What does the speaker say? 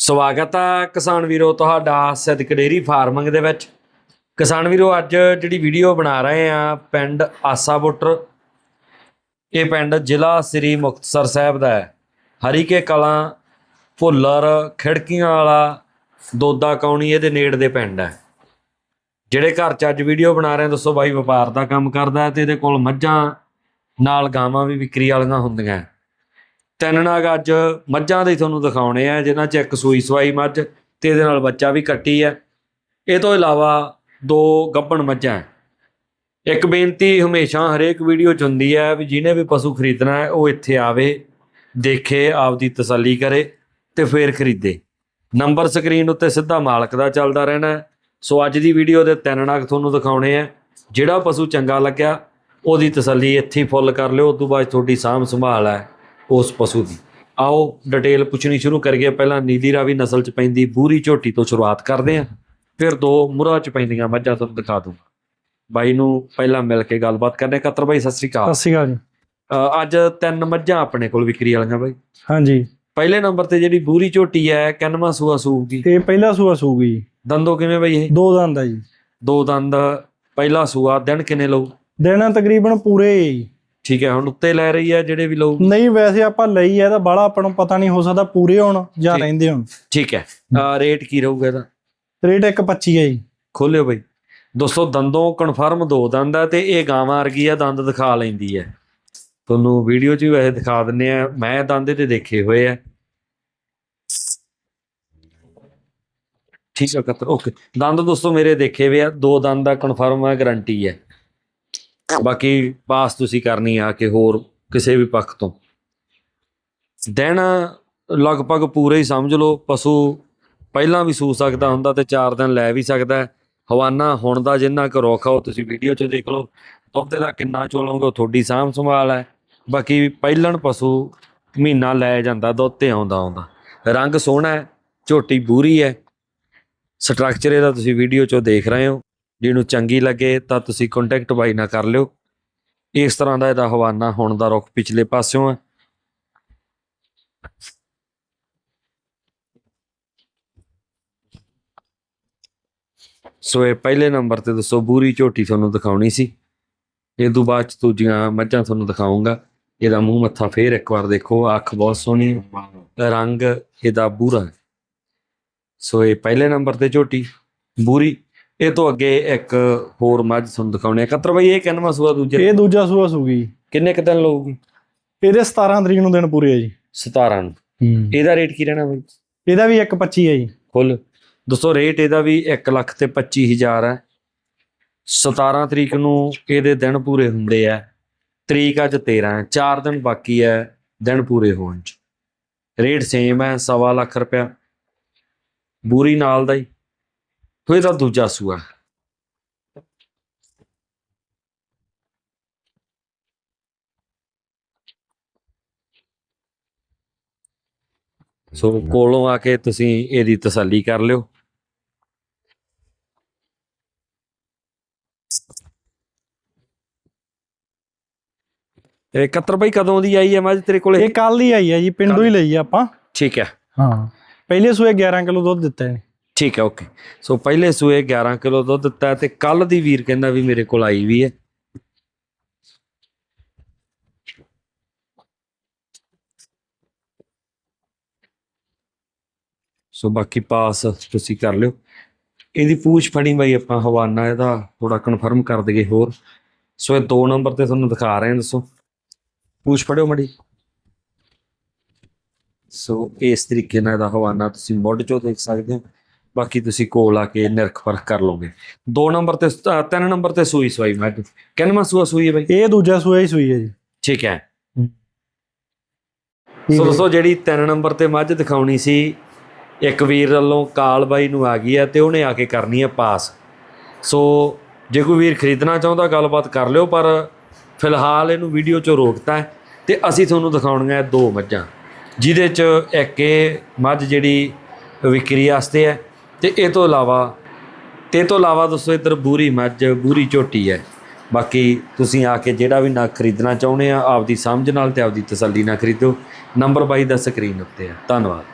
ਸਵਾਗਤ ਆ ਕਿਸਾਨ ਵੀਰੋ ਤੁਹਾਡਾ ਸਿੱਧਕ ਡੇਰੀ ਫਾਰਮਿੰਗ ਦੇ ਵਿੱਚ। ਕਿਸਾਨ ਵੀਰੋ, ਅੱਜ ਜਿਹੜੀ ਵੀਡੀਓ ਬਣਾ ਰਹੇ ਆ ਪਿੰਡ ਆਸਾ ਬੁੱਟਰ। ਇਹ ਪਿੰਡ ਜ਼ਿਲ੍ਹਾ ਸ੍ਰੀ ਮੁਕਤਸਰ ਸਾਹਿਬ ਦਾ ਹੈ। ਹਰੀਕੇ ਕਲਾਂ, ਭੁੱਲਰ, ਖਿੜਕੀਆਂ ਵਾਲਾ, ਦੋਦਾ ਕੌਣੀ ਇਹਦੇ ਨੇੜ ਦੇ ਪਿੰਡ ਹੈ। ਜਿਹੜੇ ਘਰ 'ਚ ਅੱਜ ਵੀਡੀਓ ਬਣਾ ਰਹੇ ਆ, ਦੱਸੋ ਬਾਈ, ਵਪਾਰ ਦਾ ਕੰਮ ਕਰਦਾ ਹੈ ਤੇ ਇਹਦੇ ਕੋਲ ਮੱਝਾਂ, ਨਾਲ ਗਾਵਾਂ ਵੀ ਵਿਕਰੀ ਵਾਲੀਆਂ ਹੁੰਦੀਆਂ ਤਿੰਨ ਨਾਗ ਅੱਜ ਮੱਝਾਂ ਦੇ ਤੁਹਾਨੂੰ ਦਿਖਾਉਣੇ ਆ ਜਿਨ੍ਹਾਂ 'ਚ ਇੱਕ ਸੂਈ ਸਵਾਈ ਮੱਝ ਤੇ ਇਹਦੇ ਨਾਲ ਬੱਚਾ ਵੀ ਕੱਟੀ ਹੈ ਇਹ ਤੋਂ ਇਲਾਵਾ ਦੋ ਗੱਭਣ ਮੱਝਾਂ ਇੱਕ ਬੇਨਤੀ ਹਮੇਸ਼ਾ ਹਰੇਕ ਵੀਡੀਓ 'ਚ ਹੁੰਦੀ ਹੈ ਵੀ ਜਿਹਨੇ ਵੀ ਪਸ਼ੂ ਖਰੀਦਣਾ ਹੈ, ਉਹ ਇੱਥੇ ਆਵੇ, ਦੇਖੇ, ਆਪਦੀ ਤਸੱਲੀ ਕਰੇ ਤੇ ਫੇਰ ਖਰੀਦੇ। ਨੰਬਰ ਸਕਰੀਨ ਉੱਤੇ ਸਿੱਧਾ ਮਾਲਕ ਦਾ ਚੱਲਦਾ ਰਹਿਣਾ ਸੋ ਅੱਜ ਦੀ ਵੀਡੀਓ ਦੇ ਤਿੰਨ ਨਾਗ ਤੁਹਾਨੂੰ ਦਿਖਾਉਣੇ ਆ। ਜਿਹੜਾ ਪਸ਼ੂ ਚੰਗਾ ਲੱਗਿਆ, ਉਹਦੀ ਤਸੱਲੀ ਇੱਥੇ ਫੁੱਲ ਕਰ ਲਿਓ, ਉਸ ਤੋਂ ਬਾਅਦ ਤੁਹਾਡੀ ਸਾਂਭ ਸੰਭਾਲ ਹੈ। ਉਸ ਪਸ਼ੂ ਦੀ। ਆਓ ਡਿਟੇਲ ਪੁੱਛਣੀ ਸ਼ੁਰੂ ਕਰੀਏ। ਪਹਿਲਾਂ ਨੀਲੀ ਰਾਵੀ ਨਸਲ ਚ ਪੈਂਦੀ ਬੂਰੀ ਝੋਟੀ ਤੋਂ ਸ਼ੁਰੂਆਤ ਕਰਦੇ ਹਾਂ। ਫਿਰ ਦੋ ਮੁਰਾ ਚ ਪੈਂਦੀਆਂ ਮੱਝਾਂ ਤੁਹਾਨੂੰ ਦਿਖਾ ਦੂੰਗਾ। ਬਾਈ ਨੂੰ ਪਹਿਲਾਂ ਮਿਲ ਕੇ ਗੱਲਬਾਤ ਕਰਨੇ ਕਤਰ ਬਾਈ ਸਤਿ ਸ੍ਰੀ ਅਕਾਲ। ਸਤਿ ਸ਼੍ਰੀ ਅਕਾਲ ਜੀ। ਅ, ਅੱਜ ਤਿੰਨ ਮੱਝਾਂ ਆਪਣੇ ਕੋਲ ਵਿਕਰੀ ਵਾਲੀਆਂ ਬਾਈ। ਹਾਂਜੀ। ਪਹਿਲੇ ਨੰਬਰ ਤੇ ਜਿਹੜੀ ਬੂਰੀ ਝੋਟੀ ਹੈ ਕਿੰਨਵਾਂ ਸੂਆ ਸੂਗੀ ਤੇ ਪਹਿਲਾ ਸੂਆ ਸੂਗੀ ਜੀ। ਦੰਦੋ ਕਿਵੇਂ ਬਾਈ ਇਹ? ਦੋ ਦੰਦ ਆ ਜੀ। ਦੋ ਦੰਦ। ਪਹਿਲਾ ਸੂਆ ਦਿਨ ਕਿੰਨੇ ਲਊ? ਦਿਨ ਤਕਰੀਬਨ ਪੂਰੇ ਹੀ ਜੀ। ਠੀਕ ਹੈ ਹੁਣ ਉੱਤੇ ਲੈ ਰਹੀ ਹੈ ਜਿਹੜੇ ਵੀ ਲਊ ਨਹੀਂ ਵੈਸੇ ਆਪਾਂ ਲਈ ਆ ਇਹਦਾ ਬਾਲਾ ਆਪਾਂ ਨੂੰ ਪਤਾ ਨਹੀਂ ਹੋ ਸਕਦਾ ਪੂਰੇ ਹੋਣ ਜਾਂ। ਰਹਿੰਦੇ ਹੋਣ। ਠੀਕ ਹੈ ਰੇਟ ਕੀ ਰਹੂਗਾ ਇਹਦਾ? ਰੇਟ 1.25 ਹੈ ਜੀ। ਖੋਲਿਓ ਬਈ। ਦੋਸਤੋ ਦੰਦੋਂ ਕਨਫਰਮ ਦੋ ਦੰਦ ਆ ਤੇ ਇਹ ਗਾਵਾਂ ਵਰਗੀ ਆ ਦੰਦ ਦਿਖਾ ਲੈਂਦੀ ਹੈ। ਤੁਹਾਨੂੰ ਵੀਡੀਓ 'ਚ ਵੀ ਵੈਸੇ ਦਿਖਾ ਦਿੰਨੇ ਆ ਮੈਂ ਦੰਦ ਤੇ ਦੇਖੇ ਹੋਏ ਆ। ਠੀਕ ਹੈ ਕਤਰ ਓਕੇ। ਦੰਦ ਦੋਸਤੋ ਮੇਰੇ ਦੇਖੇ ਹੋਏ ਆ ਦੋ ਦੰਦ ਦਾ ਕਨਫਰਮ ਹੈ ਗਾਰੰਟੀ ਹੈ। ਬਾਕੀ ਪਾਸ ਤੁਸੀਂ ਕਰਨੀ ਆ ਕਿ ਹੋਰ ਕਿਸੇ ਵੀ ਪੱਖ ਤੋਂ। ਦਿਨ ਲਗਭਗ ਪੂਰੇ ਹੀ ਸਮਝ ਲਓ, ਪਸ਼ੂ ਪਹਿਲਾਂ ਵੀ ਸੂ ਸਕਦਾ ਹੁੰਦਾ ਤੇ 4 ਦਿਨ ਲੈ ਵੀ ਸਕਦਾ ਹਵਾਨਾ ਹੁਣ ਦਾ ਜਿੰਨਾ ਕੁ ਰੋਖਾ ਉਹ ਤੁਸੀਂ ਵੀਡੀਓ 'ਚ ਦੇਖ ਲਓ। ਦੁੱਧ ਦਾ ਕਿੰਨਾ ਚੋਲੋਗੇ ਉਹ ਤੁਹਾਡੀ ਸਾਂਭ ਸੰਭਾਲ ਹੈ। ਬਾਕੀ ਪਹਿਲਣ ਪਸ਼ੂ ਮਹੀਨਾ ਲੈ ਜਾਂਦਾ, ਦੁੱਧ ਤੇ ਆਉਂਦਾ ਆਉਂਦਾ। ਰੰਗ ਸੋਹਣਾ ਹੈ, ਝੋਟੀ ਬੂਰੀ ਹੈ। ਸਟਰਕਚਰ ਇਹਦਾ ਤੁਸੀਂ ਵੀਡੀਓ 'ਚੋਂ ਦੇਖ ਰਹੇ ਹੋ। ਜਿਹਨੂੰ ਚੰਗੀ ਲੱਗੇ ਤਾਂ ਤੁਸੀਂ ਕੰਟੈਕਟ ਬਾਈ ਨਾਲ ਕਰ ਲਿਓ। ਇਸ ਤਰ੍ਹਾਂ ਦਾ ਇਹਦਾ ਹਵਾਨਾ ਹੋਣ ਦਾ ਰੁੱਖ ਪਿਛਲੇ ਪਾਸਿਓਂ ਹੈ ਸੋ ਇਹ ਪਹਿਲੇ ਨੰਬਰ ਤੇ ਦੱਸੋ, ਬੂਰੀ ਝੋਟੀ ਤੁਹਾਨੂੰ ਦਿਖਾਉਣੀ ਸੀ। ਇਹ ਤੋਂ ਬਾਅਦ ਚ ਦੂਜੀਆਂ ਮੱਝਾਂ ਤੁਹਾਨੂੰ ਦਿਖਾਉਂਗਾ ਇਹਦਾ ਮੂੰਹ ਮੱਥਾ ਫੇਰ ਇੱਕ ਵਾਰ ਦੇਖੋ, ਅੱਖ ਬਹੁਤ ਸੋਹਣੀ ਰੰਗ ਇਹਦਾ ਬੂਰਾ ਸੋ ਇਹ ਪਹਿਲੇ ਨੰਬਰ ਤੇ ਝੋਟੀ, ਬੂਰੀ। ਇਹ ਤੋਂ ਅੱਗੇ ਇੱਕ ਹੋਰ ਮੱਝ ਤੁਹਾਨੂੰ ਦਿਖਾਉਣੀ ਹੈ ਕਤਰ ਬਈ ਇਹ ਕਿੰਨਵਾਂ ਸੂਆ ਦੂਜੇ? ਇਹ ਦੂਜਾ ਸੂਆ ਸੂਗੀ। ਕਿੰਨੇ ਕੁ ਦਿਨ ਲਊਗੀ? ਇਹਦੇ 17 ਤਰੀਕ ਨੂੰ ਦਿਨ ਪੂਰੇ ਆ ਜੀ। 17 ਨੂੰ? ਇਹਦਾ ਰੇਟ ਕੀ ਰਹਿਣਾ ਬਈ? ਇਹਦਾ ਵੀ 1.25 ਹੈ ਜੀ। ਫੁੱਲ। ਦੋਸਤੋ ਰੇਟ ਇਹਦਾ ਵੀ 1 ਲੱਖ ਤੇ 25000 ਹੈ 17 ਤਰੀਕ ਨੂੰ ਇਹਦੇ ਦਿਨ ਪੂਰੇ ਹੁੰਦੇ ਆ। ਤਰੀਕ ਅੱਜ 13 ਹੈ 4 ਦਿਨ ਬਾਕੀ ਹੈ ਦਿਨ ਪੂਰੇ ਹੋਣ ਚ। ਰੇਟ ਸੇਮ ਹੈ ਸਵਾ ਲੱਖ ਰੁਪਇਆ। ਬੂਰੀ ਨਾਲ ਦਾ ਹੀ। ਤੋਂ ਇਹਦਾ ਦੂਜਾ ਸੂਆ ਸੋ ਕੋਲੋਂ ਆ ਕੇ ਤੁਸੀਂ ਇਹਦੀ ਤਸੱਲੀ ਕਰ ਲਿਓ। ਇਹ 71 ਬਾਈ ਕਦੋਂ ਦੀ ਆਈ ਹੈ ਮੱਝ ਤੇਰੇ ਕੋਲੇ? ਇਹ ਕੱਲ ਹੀ ਆਈ ਹੈ ਜੀ ਪਿੰਡੋਂ ਹੀ ਲਈ ਆ ਆਪਾਂ। ਠੀਕ ਹੈ। ਹਾਂ। ਪਹਿਲੇ ਸੂਏ 11 ਕਿਲੋ ਦੁੱਧ ਦਿੱਤਾ ਹੈ ਠੀਕ ਹੈ ਓਕੇ ਸੋ ਪਹਿਲੇ ਸੂਏ 11 ਕਿਲੋ ਦੁੱਧ ਦਿੱਤਾ ਹੈ ਤੇ ਕੱਲ ਦੀ ਵੀਰ ਕਹਿੰਦਾ ਵੀ ਮੇਰੇ ਕੋਲ ਆਈ ਵੀ ਹੈ। ਸੋ ਬਾਕੀ ਪਾਸ ਤੁਸੀਂ ਕਰ ਲਿਓ। ਇਹਦੀ ਪੂਛ ਫੜੀ ਬਾਈ ਆਪਾਂ, ਹਵਾਨਾ ਇਹਦਾ ਥੋੜਾ ਕਨਫਰਮ ਕਰ ਦਈਏ ਹੋਰ। ਸੋ ਇਹ ਦੋ ਨੰਬਰ ਤੇ ਤੁਹਾਨੂੰ ਦਿਖਾ ਰਹੇ ਹਾਂ, ਦੱਸੋ। ਪੂਛ ਫੜਿਓ ਮੜੀ। ਸੋ ਇਸ ਤਰੀਕੇ ਨਾਲ ਇਹਦਾ ਹਵਾਨਾ ਤੁਸੀਂ ਮੁੱਢ ਚੋਂ ਦੇਖ ਸਕਦੇ ਹੋ। ਬਾਕੀ ਤੁਸੀਂ ਕੋਲ ਆ ਕੇ ਨਿਰਖ ਪਰਖ ਕਰ ਲਓਗੇ। ਦੋ ਨੰਬਰ ਤੇ ਤਿੰਨ ਨੰਬਰ ਤੇ ਸੂਈ ਸਵਾਈ ਮੈਂ। ਕਿੰਨਵਾਂ ਸੂਆ ਸੂਈ ਹੈ ਬਾਈ? ਇਹ ਦੂਜਾ ਸੂਆ ਹੀ ਸੂਈ ਹੈ ਜੀ। ਠੀਕ ਹੈ। ਸੋ ਦੋਸਤੋ ਜਿਹੜੀ ਤਿੰਨ ਨੰਬਰ ਤੇ ਮੱਝ ਦਿਖਾਉਣੀ ਸੀ ਇੱਕ ਵੀਰ ਵੱਲੋਂ ਕਾਲ ਬਾਈ ਨੂੰ ਆ ਗਈ ਹੈ ਤੇ ਉਹਨੇ ਆ ਕੇ ਕਰਨੀ ਹੈ ਪਾਸ। ਸੋ ਜੇ ਕੋਈ ਵੀਰ ਖਰੀਦਣਾ ਚਾਹੁੰਦਾ ਗੱਲਬਾਤ ਕਰ ਲਿਓ ਪਰ ਫਿਲਹਾਲ ਇਹਨੂੰ ਵੀਡੀਓ 'ਚੋਂ ਰੋਕਤਾ ਹੈ ਤੇ ਅਸੀਂ ਤੁਹਾਨੂੰ ਦਿਖਾਉਣੀਆਂ ਹੈ ਦੋ ਮੱਝਾਂ। ਜਿਹਦੇ 'ਚ ਇੱਕ ਇਹ ਮੱਝ ਜਿਹੜੀ ਵਿਕਰੀ ਵਾਸਤੇ ਹੈ ਤੇ ਇਹ ਤੋਂ ਇਲਾਵਾ ਤੇ ਇਹ ਤੋਂ ਇਲਾਵਾ ਦੋਸਤੋ ਇੱਧਰ ਬੂਰੀ ਮੱਝ, ਬੂਰੀ ਝੋਟੀ ਹੈ। ਬਾਕੀ ਤੁਸੀਂ ਆ ਕੇ ਜਿਹੜਾ ਵੀ ਨਾ ਖਰੀਦਣਾ ਚਾਹੁੰਦੇ ਆ, ਆਪਦੀ ਸਮਝ ਨਾਲ ਤੇ ਆਪਦੀ ਤਸੱਲੀ ਨਾਲ ਖਰੀਦੋ। ਨੰਬਰ 22 ਦਾ ਸਕਰੀਨ ਉੱਤੇ ਹੈ ਧੰਨਵਾਦ।